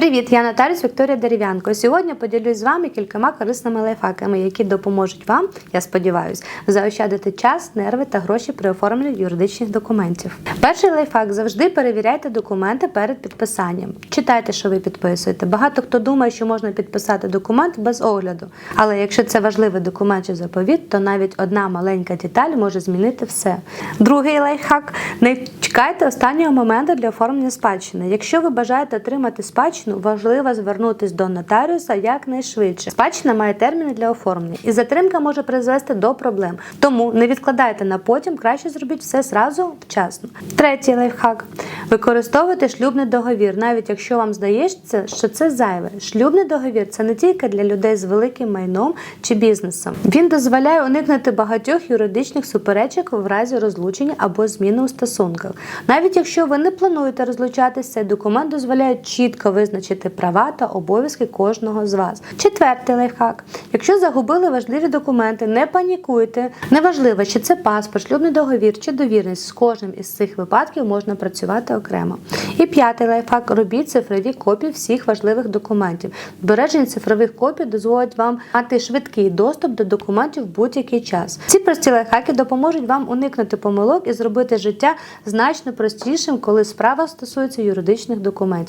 Привіт, я Наталіс Вікторія Дерев'янко. Сьогодні поділюсь з вами кількома корисними лайфхаками, які допоможуть вам, я сподіваюся, заощадити час, нерви та гроші при оформленні юридичних документів. Перший лайфхак завжди перевіряйте документи перед підписанням. Читайте, що ви підписуєте. Багато хто думає, що можна підписати документ без огляду. Але якщо це важливий документ чи заповіт, то навіть одна маленька деталь може змінити все. Другий лайфхак не чекайте останнього моменту для оформлення спадщини. Якщо ви бажаєте отримати спадщину, важливо звернутись до нотаріуса якнайшвидше. Спадщина має терміни для оформлення, і затримка може призвести до проблем. Тому не відкладайте на потім, краще зробіть все зразу вчасно. Третій лайфхак: використовуйте шлюбний договір, навіть якщо вам здається, що це зайве. Шлюбний договір це не тільки для людей з великим майном чи бізнесом. Він дозволяє уникнути багатьох юридичних суперечок в разі розлучення або зміни у стосунках. Навіть якщо ви не плануєте розлучатися, цей документ дозволяє чітко визначити права та обов'язки кожного з вас. Четвертий лайфхак. Якщо загубили важливі документи, не панікуйте. Неважливо, чи це паспорт, шлюбний договір чи довірність. З кожним із цих випадків можна працювати окремо. І п'ятий лайфхак. Робіть цифрові копії всіх важливих документів. Збереження цифрових копій дозволить вам мати швидкий доступ до документів в будь-який час. Ці прості лайфхаки допоможуть вам уникнути помилок і зробити життя значно простішим, коли справа стосується юридичних документів.